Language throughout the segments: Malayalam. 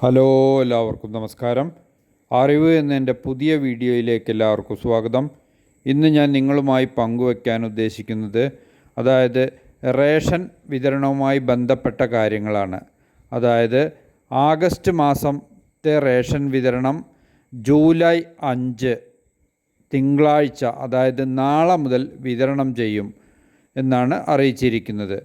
ഹലോ എല്ലാവർക്കും നമസ്കാരം. അറിവ് എന്ന എന്റെ പുതിയ വീഡിയോയിലേക്ക് എല്ലാവർക്കും സ്വാഗതം. ഇന്ന് ഞാൻ നിങ്ങളുമായി പങ്കുവയ്ക്കാൻ ഉദ്ദേശിക്കുന്നത് അതായത് റേഷൻ വിതരണവുമായി ബന്ധപ്പെട്ട കാര്യങ്ങളാണ്. അതായത് ആഗസ്റ്റ് മാസത്തെ റേഷൻ വിതരണം ജൂലൈ അഞ്ച് തിങ്കളാഴ്ച അതായത് നാളെ മുതൽ വിതരണം ചെയ്യും എന്നാണ് അറിയിച്ചിരിക്കുന്നത്.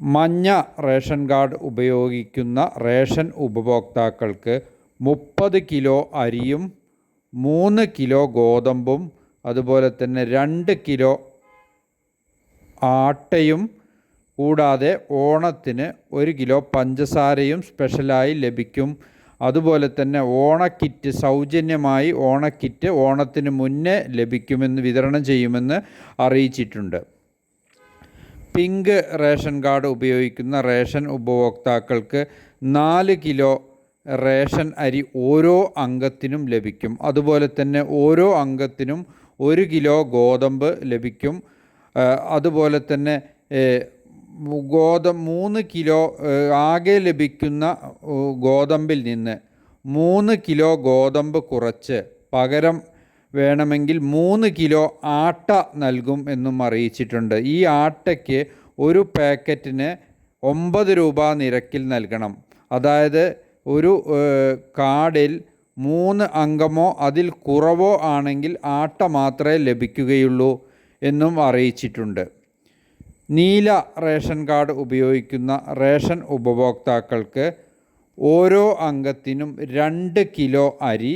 മഞ്ഞ റേഷൻ കാർഡ് ഉപയോഗിക്കുന്ന റേഷൻ ഉപഭോക്താക്കൾക്ക് മുപ്പത് കിലോ അരിയും മൂന്ന് കിലോ ഗോതമ്പും അതുപോലെ തന്നെ രണ്ട് കിലോ ആട്ടയും കൂടാതെ ഓണത്തിന് ഒരു കിലോ പഞ്ചസാരയും സ്പെഷ്യലായി ലഭിക്കും. അതുപോലെ തന്നെ ഓണക്കിറ്റ് സൗജന്യമായി ഓണക്കിറ്റ് ഓണത്തിന് മുന്നേ ലഭിക്കുമെന്ന് വിതരണം ചെയ്യുമെന്ന് അറിയിച്ചിട്ടുണ്ട്. പിങ്ക് റേഷൻ കാർഡ് ഉപയോഗിക്കുന്ന റേഷൻ ഉപഭോക്താക്കൾക്ക് നാല് കിലോ റേഷൻ അരി ഓരോ അംഗത്തിനും ലഭിക്കും. അതുപോലെ തന്നെ ഓരോ അംഗത്തിനും ഒരു കിലോ ഗോതമ്പ് ലഭിക്കും. അതുപോലെ തന്നെ ഗോതമ്പ് മൂന്ന് കിലോ ആകെ ലഭിക്കുന്ന ഗോതമ്പിൽ നിന്ന് മൂന്ന് കിലോ ഗോതമ്പ് കുറച്ച് പകരം വേണമെങ്കിൽ മൂന്ന് കിലോ ആട്ട നൽകും എന്നും അറിയിച്ചിട്ടുണ്ട്. ഈ ആട്ടയ്ക്ക് ഒരു പാക്കറ്റിന് ഒമ്പത് രൂപ നിരക്കിൽ നൽകണം. അതായത് ഒരു കാർഡിൽ മൂന്ന് അംഗമോ അതിൽ കുറവോ ആണെങ്കിൽ ആട്ട മാത്രമേ ലഭിക്കുകയുള്ളൂ എന്നും അറിയിച്ചിട്ടുണ്ട്. നീല റേഷൻ കാർഡ് ഉപയോഗിക്കുന്ന റേഷൻ ഉപഭോക്താക്കൾക്ക് ഓരോ അംഗത്തിനും രണ്ട് കിലോ അരി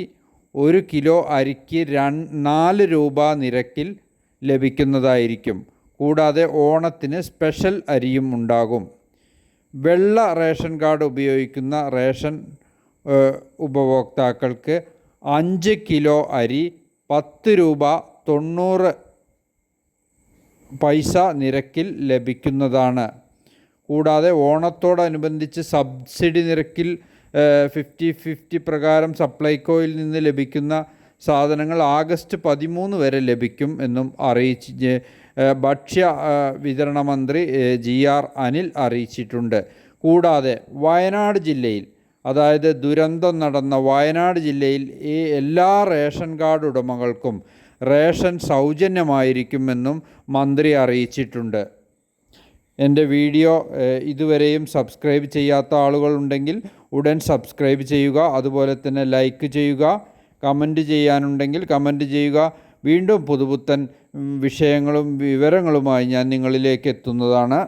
ഒരു കിലോ അരിക്ക് നാല് രൂപ നിരക്കിൽ ലഭിക്കുന്നതായിരിക്കും. കൂടാതെ ഓണത്തിന് സ്പെഷ്യൽ അരിയും ഉണ്ടാകും. വെള്ള റേഷൻ കാർഡ് ഉപയോഗിക്കുന്ന റേഷൻ ഉപഭോക്താക്കൾക്ക് അഞ്ച് കിലോ അരി പത്ത് രൂപ തൊണ്ണൂറ് പൈസ നിരക്കിൽ ലഭിക്കുന്നതാണ്. കൂടാതെ ഓണത്തോടനുബന്ധിച്ച് സബ്സിഡി നിരക്കിൽ ഫിഫ്റ്റി ഫിഫ്റ്റി പ്രകാരം സപ്ലൈകോയിൽ നിന്ന് ലഭിക്കുന്ന സാധനങ്ങൾ ആഗസ്റ്റ് പതിമൂന്ന് വരെ ലഭിക്കും എന്നും അറിയിച്ച് ഭക്ഷ്യ വിതരണ മന്ത്രി ജി ആർ അനിൽ അറിയിച്ചിട്ടുണ്ട്. കൂടാതെ വയനാട് ജില്ലയിൽ അതായത് ദുരന്തം നടന്ന വയനാട് ജില്ലയിൽ ഈ എല്ലാ റേഷൻ കാർഡ് ഉടമകൾക്കും റേഷൻ സൗജന്യമായിരിക്കുമെന്നും മന്ത്രി അറിയിച്ചിട്ടുണ്ട്. എന്റെ വീഡിയോ ഇതുവരെയും സബ്സ്ക്രൈബ് ചെയ്യാത്ത ആളുകളുണ്ടെങ്കിൽ ഉടൻ സബ്സ്ക്രൈബ് ചെയ്യുക. അതുപോലെ തന്നെ ലൈക്ക് ചെയ്യുക. കമന്റ് ചെയ്യാനുണ്ടെങ്കിൽ കമന്റ് ചെയ്യുക. വീണ്ടും പുതുപുത്തൻ വിഷയങ്ങളും വിവരങ്ങളുമായി ഞാൻ നിങ്ങളിലേക്ക് എത്തുന്നതാണ്.